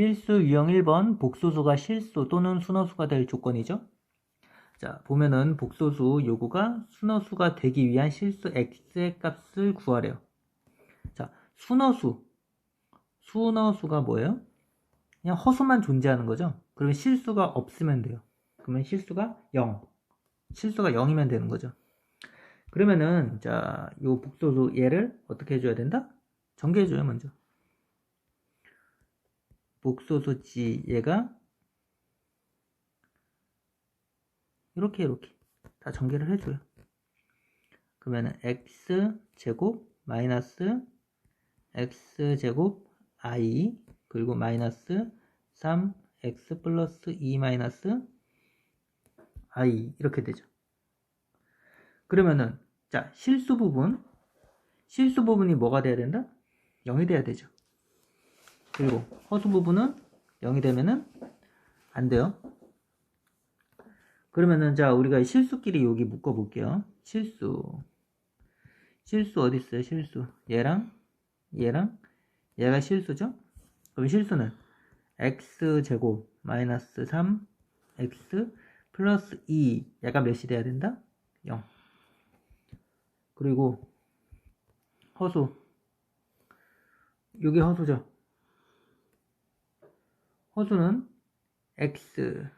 실수 유형 1번 복소수가 실수 또는 순허수가 될 조건이죠. 자, 보면은 복소수 요구가 순허수가 되기 위한 실수 x의 값을 구하래요. 자, 순허수. 순허수가 뭐예요? 그냥 허수만 존재하는 거죠. 그러면 실수가 없으면 돼요. 그러면 실수가 0. 실수가 0이면 되는 거죠. 그러면은 자, 요 복소수 얘를 어떻게 해줘야 된다? 전개해줘요, 먼저. 복소수지 얘가 이렇게 이렇게 다 전개를 해줘요. 그러면은 x 제곱 마이너스 x 제곱 i 그리고 마이너스 3x 플러스 2 마이너스 i 이렇게 되죠. 그러면은 자 실수 부분 실수 부분이 뭐가 돼야 된다? 0이 돼야 되죠. 그리고 허수 부분은 0이 되면은 안 돼요. 그러면은 자 우리가 실수끼리 여기 묶어 볼게요. 실수 실수 어디 있어요? 실수 얘랑 얘랑 얘가 실수죠? 그럼 실수는 x 제곱 마이너스 3 x 플러스 2 얘가 몇이 돼야 된다? 0 그리고 허수 여기 허수죠? 허수는 x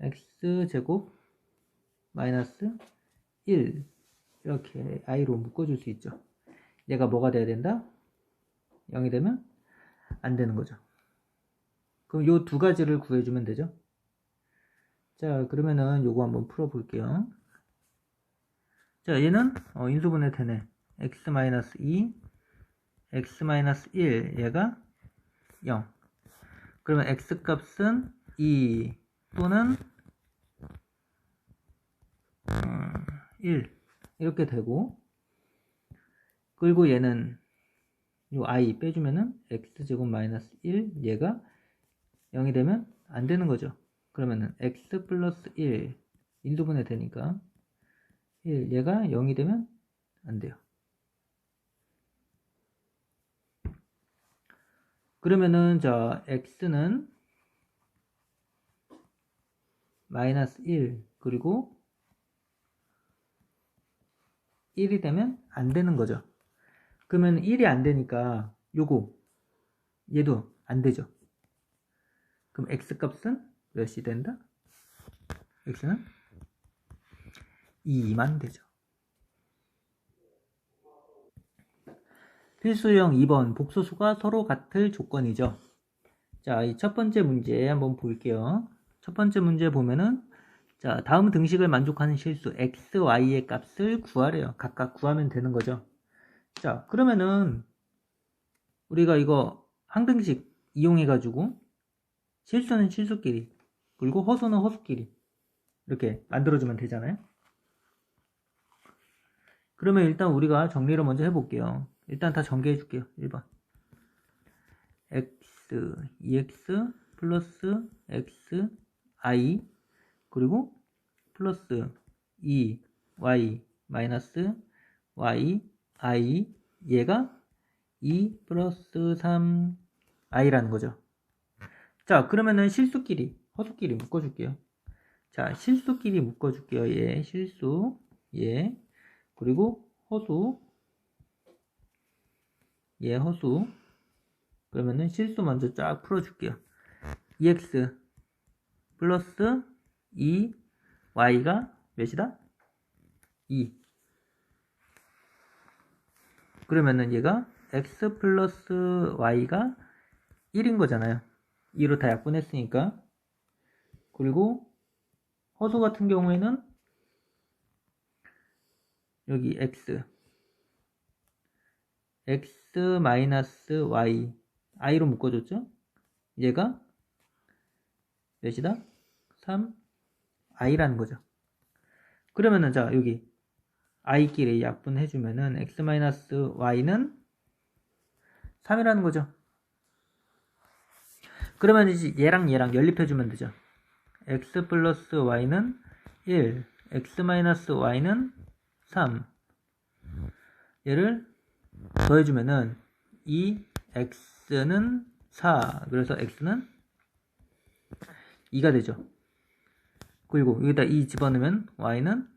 x 제곱 마이너스 1 이렇게 i로 묶어줄 수 있죠. 얘가 뭐가 돼야 된다? 0이 되면 안 되는 거죠. 그럼 요 두 가지를 구해주면 되죠. 자 그러면은 요거 한번 풀어볼게요. 자 얘는 어, 인수분해 되네. x-2 x-1 얘가 0 그러면 x값은 2 또는 음, 1 이렇게 되고 그리고 얘는 요 i 빼주면은 x제곱 마이너스 1 얘가 0이 되면 안 되는 거죠. 그러면은 x 플러스 1 인수분해 되니까 1 얘가 0이 되면 안 돼요 그러면은 자 x는 마이너스 1 그리고 1이 되면 안 되는 거죠. 그러면 1이 안 되니까 요거 얘도 안 되죠. 그럼 x 값은 몇이 된다? x는 2만 되죠. 필수형 2번 복소수가 서로 같을 조건이죠. 자, 이 첫 번째 문제 한번 볼게요. 첫 번째 문제 보면은 자, 다음 등식을 만족하는 실수 x, y의 값을 구하래요. 각각 구하면 되는 거죠. 자, 그러면은 우리가 이거 항등식 이용해 가지고 실수는 실수끼리 그리고 허수는 허수끼리 이렇게 만들어 주면 되잖아요. 그러면 일단 우리가 정리를 먼저 해 볼게요. 일단 다 전개해 줄게요. 1번. x, 2x 플러스 x, i 그리고 플러스 2, y 마이너스 y, i 얘가 2 플러스 3 i라는 거죠. 자 그러면은 실수끼리 허수끼리 묶어줄게요. 자 실수끼리 묶어줄게요. 얘 실수 얘 그리고 허수 얘 허수. 그러면은 실수 먼저 쫙 풀어줄게요. 2x 플러스 2 y가 몇이다? 2 그러면은 얘가 x 플러스 y가 1인 거잖아요. 2로 다 약분했으니까. 그리고 허수 같은 경우에는 여기 x. x 마이너스 y i로 묶어줬죠? 얘가 몇이다? 3 i라는 거죠. 그러면은 자 여기 i끼리 약분해주면은 x 마이너스 y는 3이라는 거죠. 그러면 이제 얘랑 얘랑 연립해주면 되죠. x 플러스 y는 1, x 마이너스 y는 3. 얘를 더해주면은 이 x는 4 그래서 x는 2가 되죠. 그리고 여기다 2 집어넣으면 y는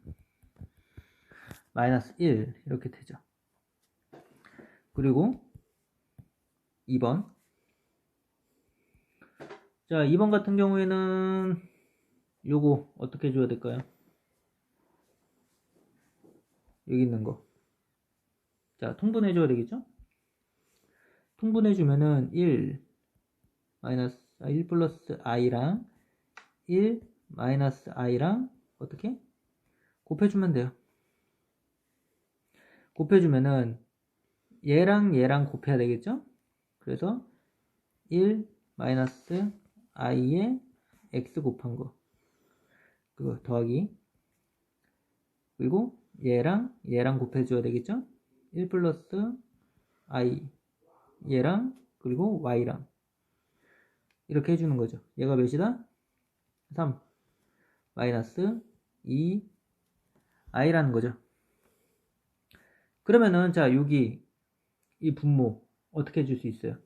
마이너스 1 이렇게 되죠. 그리고 2번. 자 2번 같은 경우에는 요거 어떻게 줘야 될까요? 여기 있는 거 자, 통분해 줘야 되겠죠? 통분해 주면은 1 마이너스 아, 1 플러스 i랑 1 마이너스 i랑 어떻게? 곱해 주면 돼요. 곱해 주면은 얘랑 얘랑 곱해야 되겠죠? 그래서 1 마이너스 i에 x 곱한 거 그거 더하기 그리고 얘랑 얘랑 곱해 줘야 되겠죠? 1 플러스 i 얘랑 그리고 y랑 이렇게 해주는 거죠. 얘가 몇이다? 3 마이너스 2 i라는 거죠. 그러면은 자 여기 이 분모 어떻게 해줄 수 있어요?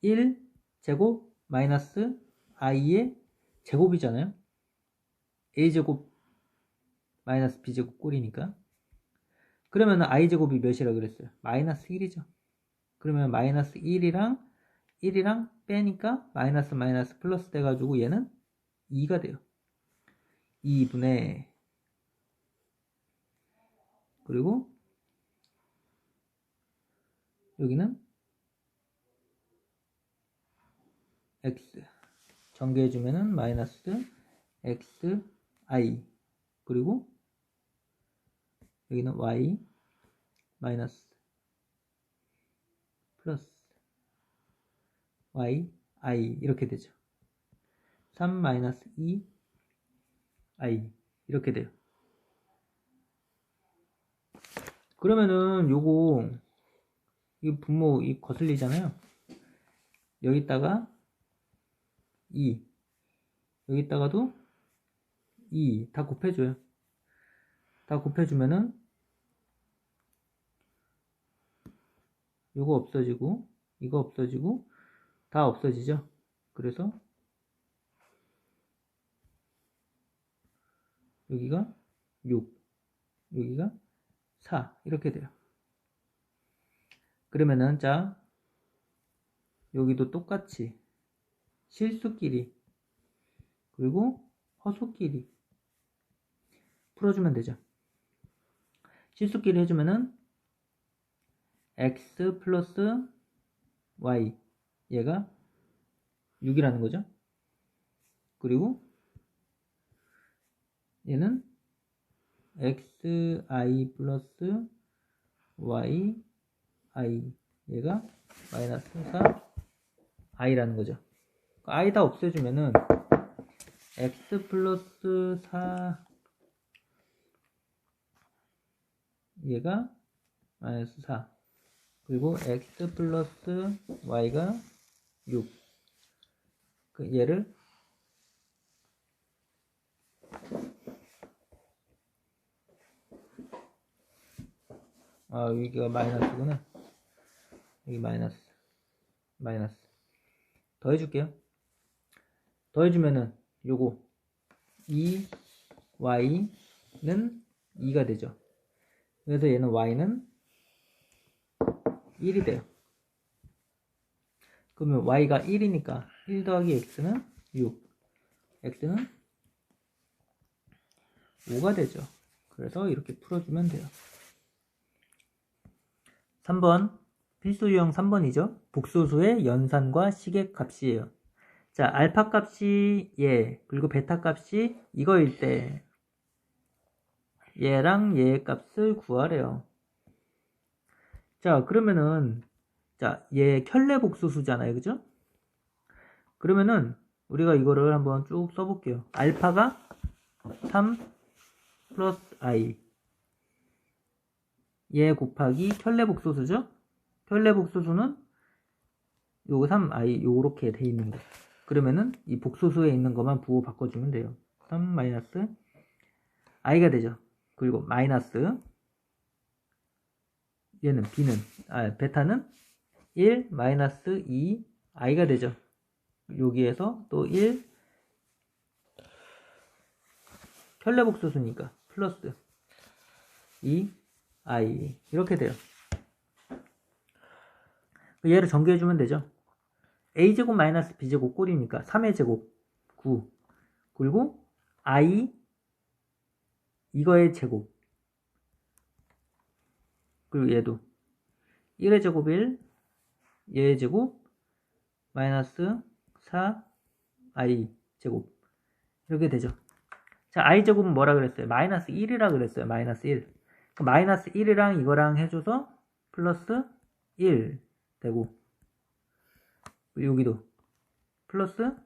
1 제곱 마이너스 i의 제곱이잖아요. a제곱 마이너스 b제곱 꼴이니까 그러면 i제곱이 몇이라 그랬어요? 마이너스 1이죠. 그러면 마이너스 1이랑 1이랑 빼니까 마이너스 마이너스 플러스 돼가지고 얘는 2가 돼요. 2분의 그리고 여기는 x 전개해주면은 마이너스 x i 그리고 여기는 y 마이너스 플러스 y i 이렇게 되죠. 3 마이너스 2 i 이렇게 돼요. 그러면은 요거 이 분모 이 거슬리잖아요. 여기다가 2 여기다가도 2 다 곱해줘요. 다 곱해주면은 이거 없어지고 이거 없어지고 다 없어지죠. 그래서 여기가 6 여기가 4 이렇게 돼요. 그러면은 자 여기도 똑같이 실수끼리 그리고 허수끼리 풀어주면 되죠. 실수끼리 해주면은 x 플러스 y 얘가 6이라는 거죠. 그리고 얘는 xi 플러스 y i 얘가 마이너스 4 i라는 거죠. i 다 없애주면은 x 플러스 4 얘가 마이너스 4 그리고 x 플러스 y가 6 그 얘를 아 여기가 마이너스구나. 여기 마이너스 마이너스. 더해줄게요. 더해주면은 요거 2y는 2가 되죠. 그래서 얘는 y는 1이 돼요. 그러면 y가 1이니까 1 더하기 x는 6. x는 5가 되죠. 그래서 이렇게 풀어주면 돼요. 3번 필수 유형 3번이죠. 복소수의 연산과 시계 값이에요. 자, 알파 값이 얘, 그리고 베타 값이 이거일 때 얘랑 얘의 값을 구하래요. 자, 그러면은 자, 얘 켤레 복수수잖아요. 그죠? 그러면은 우리가 이거를 한번 쭉 써볼게요. 알파가 3 플러스 i 얘 곱하기 켤레 복소수죠? 켤레 복소수는 요거 3i 요렇게 돼 있는 거. 그러면은 이 복소수에 있는 것만 부호 바꿔주면 돼요. 3 마이너스 i가 되죠. 그리고 마이너스 얘는 b는 아 베타는 1 마이너스 2 i가 되죠. 여기에서 또1 켤레복수수니까 플러스 2 i 이렇게 돼요. 얘를 전개해주면 되죠. a제곱 마이너스 b제곱 꼴이니까 3의 제곱 9 그리고 i 이거의 제곱 그리고 얘도 1의 제곱 1 얘의 제곱 마이너스 4 i 제곱 이렇게 되죠. 자 i 제곱은 뭐라 그랬어요? 마이너스 1이라 그랬어요. 마이너스 1 그럼 마이너스 1이랑 이거랑 해줘서 플러스 1 되고 여기도 플러스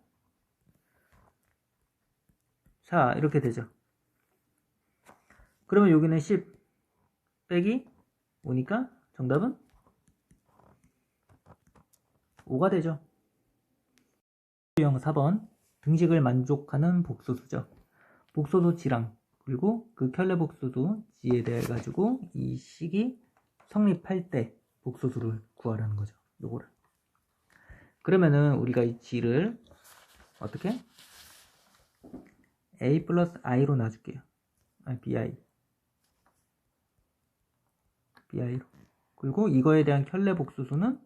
4 이렇게 되죠. 그러면 여기는 10 빼기 5니까 정답은 5가 되죠. 유형 4번 등식을 만족하는 복소수죠. 복소수 지랑 그리고 그 켤레 복소수 지에 대해 가지고 이 식이 성립할 때 복소수를 구하라는 거죠. 요거를. 그러면은 우리가 이 g를 어떻게? a 플러스 i로 놔줄게요. 아, bi. Bi로. 그리고 이거에 대한 켤레 복수수는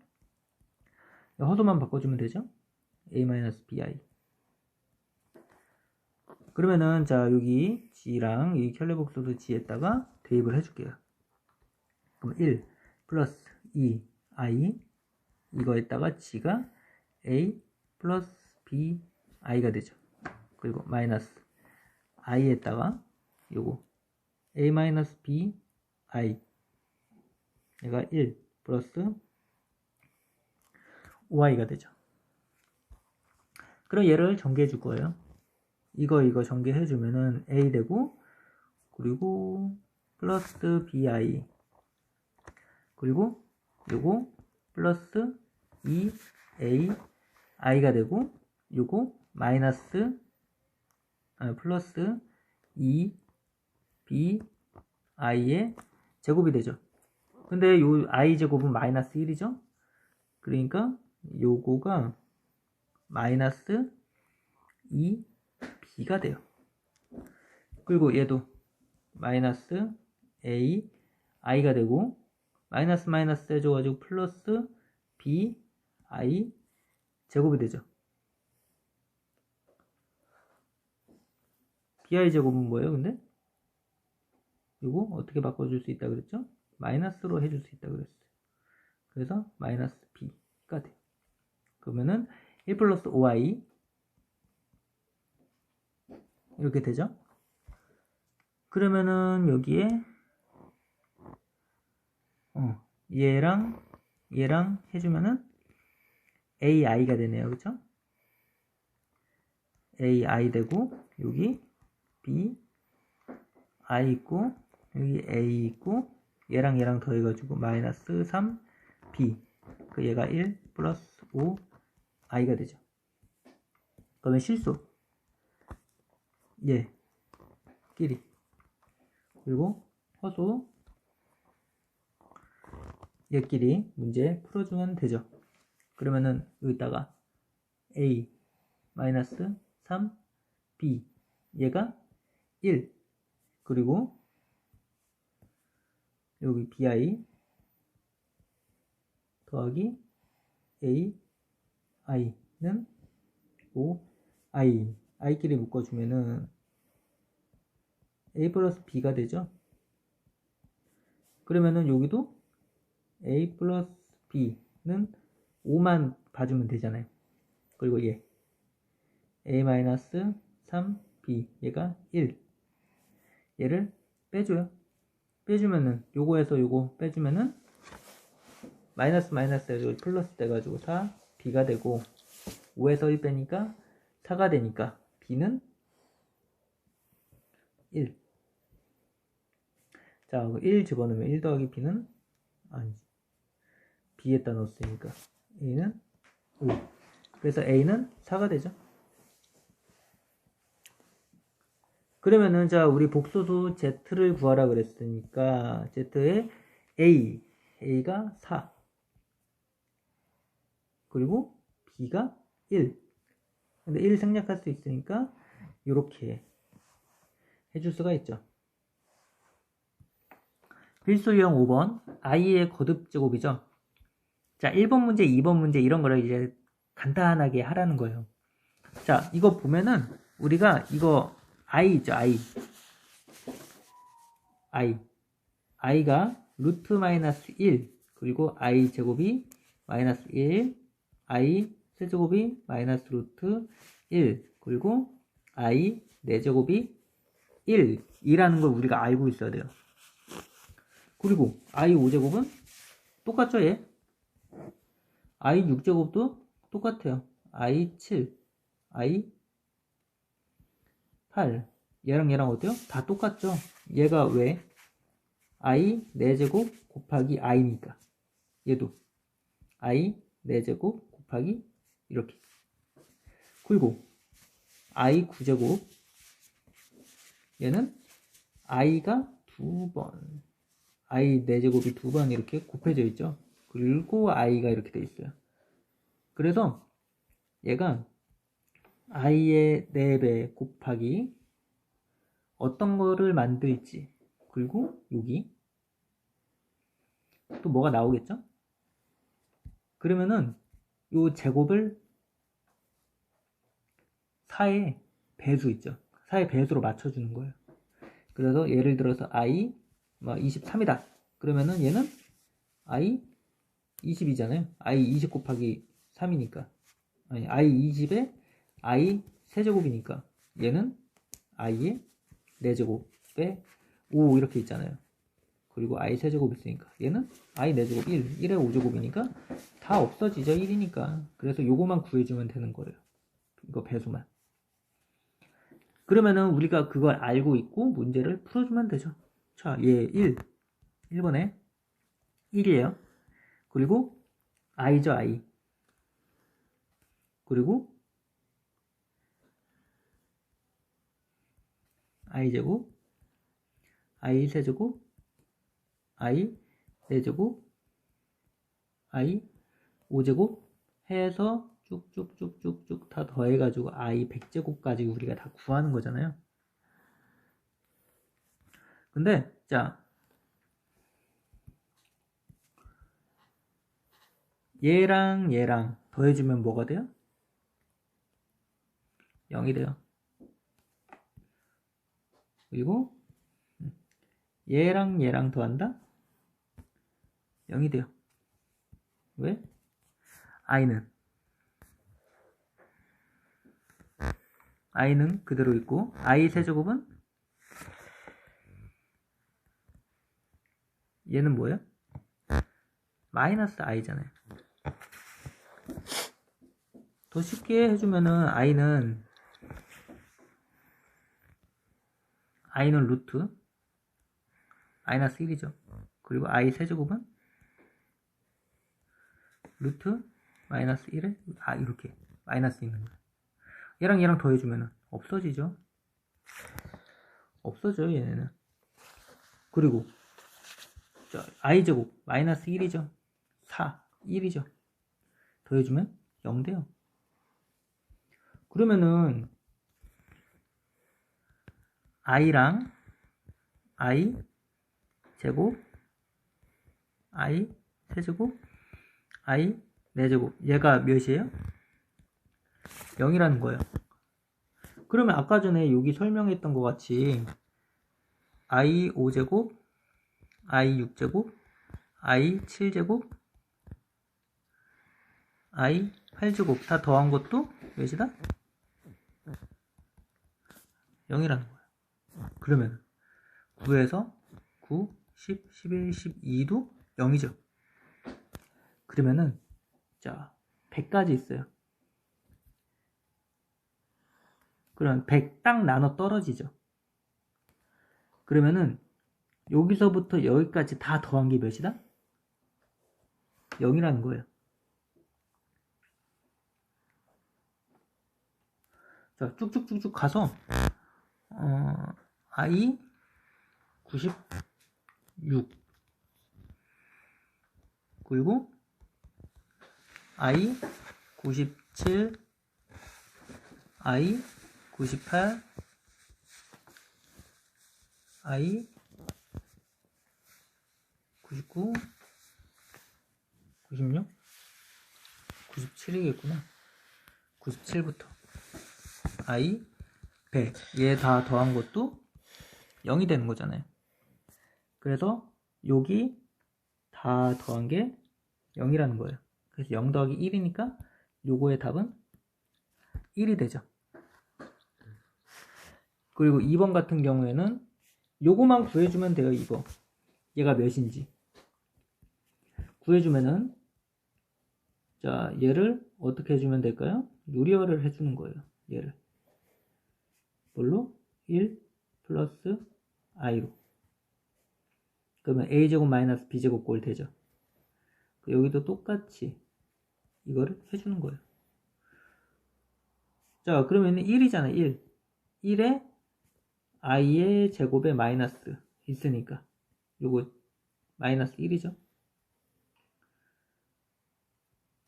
허수만 바꿔주면 되죠. a 마이너스 bi. 그러면은 자 여기 g랑 이 켤레 복수수 g에다가 대입을 해줄게요. 그럼 1 플러스 2 i 이거에다가 g가 a 플러스 b i가 되죠. 그리고 마이너스 i에다가 요거 a 마이너스 b i 얘가 1 플러스 5i가 되죠. 그럼 얘를 전개해 줄 거예요. 이거 이거 전개해 주면은 a 되고 그리고 플러스 bi 그리고 요거 플러스 2a i가 되고 요거 마이너스 아, 플러스 2 b i의 제곱이 되죠. 근데 요 i 제곱은 마이너스 1이죠. 그러니까 요거가 마이너스 2 b가 돼요. 그리고 얘도 마이너스 a i가 되고 마이너스 마이너스 해줘가지고 플러스 b i 제곱이 되죠. bi 제곱은 뭐예요, 근데? 이거 어떻게 바꿔줄 수 있다 그랬죠? 마이너스로 해줄 수 있다 그랬어요. 그래서 마이너스 b가 돼요. 그러면은 1 플러스 5i 이렇게 되죠? 그러면은 여기에 어, 얘랑 얘랑 해주면은 ai가 되네요. 그쵸? ai 되고 여기 b i 있고 여기 a 있고 얘랑 얘랑 더해가지고 마이너스 3 b 그 얘가 1 플러스 5 i가 되죠. 그러면 실수. 얘 끼리. 그리고 허수. 얘끼리 문제 풀어주면 되죠. 그러면은 여기다가 a 마이너스 3 b 얘가 1 그리고 여기 bi 더하기 a i는 5 i i끼리 묶어주면은 a 플러스 b가 되죠. 그러면은 여기도 a 플러스 b는 5만 봐주면 되잖아요. 그리고 얘 a 마이너스 3b 얘가 1 얘를 빼줘요. 빼주면은 요거에서 요거 빼주면은 마이너스 마이너스 해가지고 플러스 돼가지고 4 b가 되고 5에서 1 빼니까 4가 되니까 b는 1 자, 1 집어넣으면 1 더하기 b는 아니지. b에다 넣었으니까 a는 5. 그래서 a는 4가 되죠. 그러면은 자 우리 복소수 z를 구하라 그랬으니까 z의 a a가 4 그리고 b가 1 근데 1 생략할 수 있으니까 이렇게 해줄 수가 있죠. 필수 유형 5번 i의 거듭 제곱이죠. 자 1번 문제 2번 문제 이런 거를 이제 간단하게 하라는 거예요. 자 이거 보면은 우리가 이거 i 있죠 i i i가 루트 마이너스 1 그리고 i 제곱이 마이너스 1 i 세제곱이 마이너스 루트 1 그리고 i 4제곱이 1 이라는 걸 우리가 알고 있어야 돼요. 그리고 i 5제곱은 똑같죠 얘? i 6제곱도 똑같아요. i 7 i 8 얘랑 얘랑 어때요? 다 똑같죠? 얘가 왜? i 4제곱 곱하기 i니까. 얘도. i 4제곱 곱하기 이렇게. 그리고 i 9제곱. 얘는 i가 두번. i 4제곱이 두 번 이렇게 곱해져 있죠? 그리고 i가 이렇게 돼 있어요. 그래서 얘가 i의 4배 곱하기 어떤 거를 만들지 그리고 여기 또 뭐가 나오겠죠? 그러면은 요 제곱을 4의 배수 있죠. 4의 배수로 맞춰주는 거예요. 그래서 예를 들어서 i 뭐 23이다. 그러면은 얘는 i 20이잖아요. i 20 곱하기 3이니까. 아니 i 20에 i 세제곱이니까 얘는 i의 4제곱에 5 이렇게 있잖아요. 그리고 i 세제곱 있으니까 얘는 i 4제곱 1, 1에 5제곱이니까 다 없어지죠 1이니까. 그래서 요거만 구해주면 되는 거예요. 이거 배수만. 그러면은 우리가 그걸 알고 있고 문제를 풀어주면 되죠. 자 얘 1, 1번에 1이에요. 그리고 i죠 i. 그리고 i제곱 i 세제곱 i 4제곱 i 5제곱 해서 쭉쭉쭉쭉쭉 다 더해가지고 i 100제곱까지 우리가 다 구하는 거잖아요. 근데 자 얘랑 얘랑 더해주면 뭐가 돼요? 0이 돼요. 그리고 얘랑 얘랑 더한다? 0이 돼요. 왜? i는 i는 그대로 있고 i 세제곱은 얘는 뭐예요? 마이너스 i잖아요. 더 쉽게 해주면은 i는 i는 루트 마이너스 1이죠. 그리고 i 세제곱은 루트 마이너스 1에 아 이렇게 마이너스 있는 거예요. 얘랑 얘랑 더해주면 없어지죠. 없어져요 얘네는. 그리고 저 i제곱 마이너스 1이죠. 4 1이죠. 더해주면 0 돼요. 그러면은 i랑 i 제곱 i 세제곱 i 4제곱 얘가 몇이에요? 0이라는 거예요 그러면 아까 전에 여기 설명했던 것 같이 i 5제곱 i 6제곱 i 7제곱 i 8제곱 다 더한 것도 몇이다? 0이라는 거예요 그러면 9에서 9 10, 11, 12도 0이죠. 그러면은 자 100까지 있어요. 그럼 100 딱 나눠 떨어지죠. 그러면은 여기서부터 여기까지 다 더한 게 몇이다? 0이라는 거예요. 자, 쭉쭉쭉쭉 가서 어, i 90 6 그리고 i 97 i 98 i 99 96 97이겠구나. 97부터. i 100 얘 다 더한 것도 0이 되는 거잖아요. 그래서 여기 다 더한 게 0이라는 거예요. 그래서 0 더하기 1이니까 요거의 답은 1이 되죠. 그리고 2번 같은 경우에는 요거만 구해주면 돼요 이거 얘가 몇인지. 구해주면은 자 얘를 어떻게 해주면 될까요? 유리화를 해주는 거예요 얘를. 뭘로? 1 플러스 i로. 그러면 a제곱 마이너스 b제곱 꼴 되죠. 여기도 똑같이 이거를 해주는 거예요. 자 그러면 1이잖아 1 1에 i의 제곱에 마이너스 있으니까 요거 마이너스 1이죠.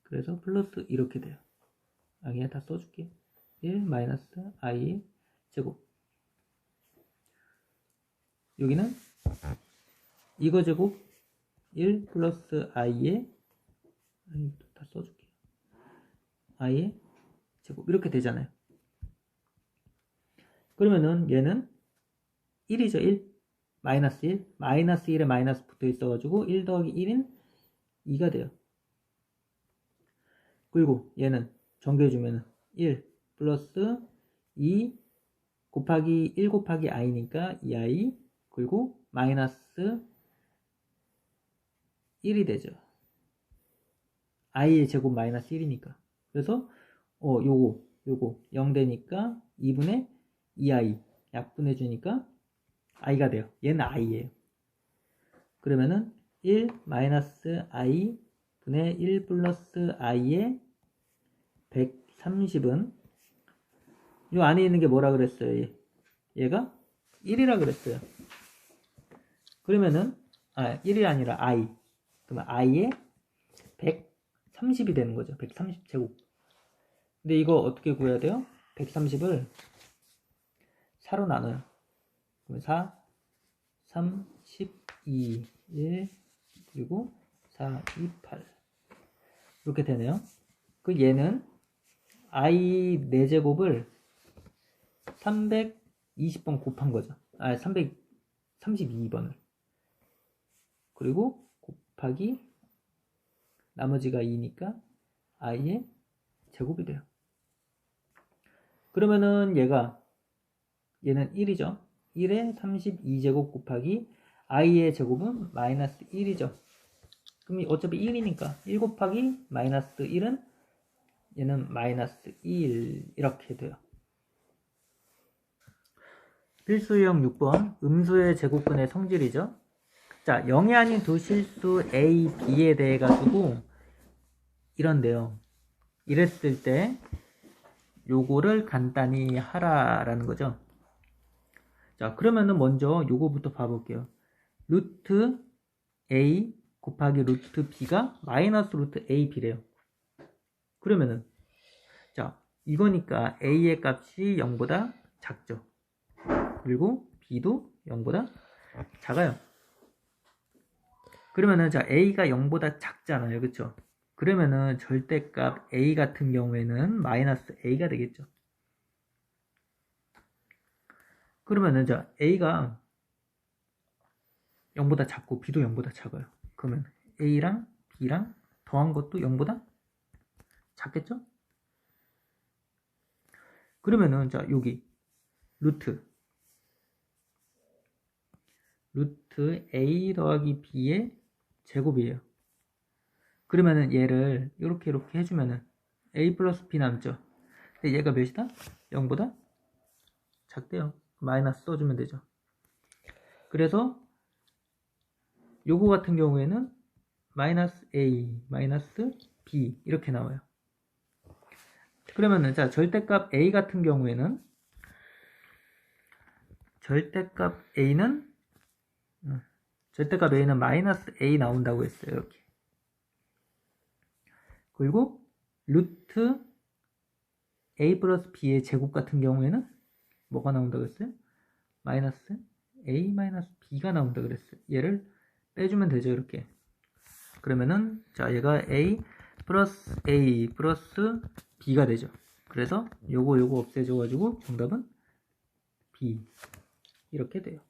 그래서 플러스 이렇게 돼요. 아 그냥 다 써줄게 1 마이너스 i의 제곱 여기는 이거 제곱 1 플러스 i의 다 써줄게 i의 제곱. 이렇게 되잖아요. 그러면은 얘는 1이죠 1 마이너스 1 마이너스 1에 마이너스 붙어 있어가지고 1 더하기 1인 2가 돼요. 그리고 얘는 정리해주면 1 플러스 2 곱하기 1 곱하기 i니까 2i 그리고 마이너스 1이 되죠. i의 제곱 마이너스 1이니까. 그래서 어 요거 요거 0 되니까 2분의 2i 약분해 주니까 i가 돼요. 얘는 i예요. 그러면은 1 마이너스 i 분의 1 플러스 i의 130은 요 안에 있는 게 뭐라 그랬어요? 얘가 1이라 그랬어요. 그러면은 아 1이 아니라 i 그러면 i의 130이 되는 거죠. 130 제곱. 근데 이거 어떻게 구해야 돼요? 130을 4로 나눠요. 그러면 4, 3, 12, 1, 그리고 4, 2, 8 이렇게 되네요. 그 얘는 i 4제곱을 320번 곱한 거죠. 아, 332번을. 그리고 곱하기 나머지가 2니까 i의 제곱이 돼요. 그러면은 얘가 얘는 1이죠. 1에 32제곱 곱하기 i의 제곱은 마이너스 1이죠. 그럼 어차피 1이니까 1 곱하기 마이너스 1은 얘는 마이너스 1 이렇게 돼요. 필수 유형 6번 음수의 제곱근의 성질이죠. 자, 0이 아닌 두 실수 A, B에 대해 가지고 이런데요. 이랬을 때 요거를 간단히 하라라는 거죠. 자, 그러면은 먼저 요거부터 봐볼게요. 루트 A 곱하기 루트 B가 마이너스 루트 A, B래요. 그러면은 자 이거니까 a의 값이 0보다 작죠. 그리고 b도 0보다 작아요. 그러면은 자 a가 0보다 작잖아요. 그쵸? 그러면은 절대값 a 같은 경우에는 마이너스 a가 되겠죠. 그러면은 자 a가 0보다 작고 b도 0보다 작아요. 그러면 a랑 b랑 더한 것도 0보다 작겠죠? 그러면은 자 여기 루트 루트 a 더하기 b의 제곱이에요. 그러면은 얘를 이렇게 이렇게 해주면은 a 플러스 b 남죠. 근데 얘가 몇이다? 0보다 작대요. 마이너스 써주면 되죠. 그래서 요거 같은 경우에는 마이너스 a 마이너스 b 이렇게 나와요. 그러면은 자 절대값 a 같은 경우에는 절대값 a는 어, 절대값 a는 마이너스 a 나온다고 했어요. 이렇게 그리고 루트 a 플러스 b의 제곱 같은 경우에는 뭐가 나온다 그랬어요? 마이너스 a 마이너스 b가 나온다 그랬어요. 얘를 빼주면 되죠 이렇게. 그러면은 자 얘가 a 플러스 a 플러스 b가 되죠. 그래서 요거 요거 없애줘 가지고 정답은 b 이렇게 돼요.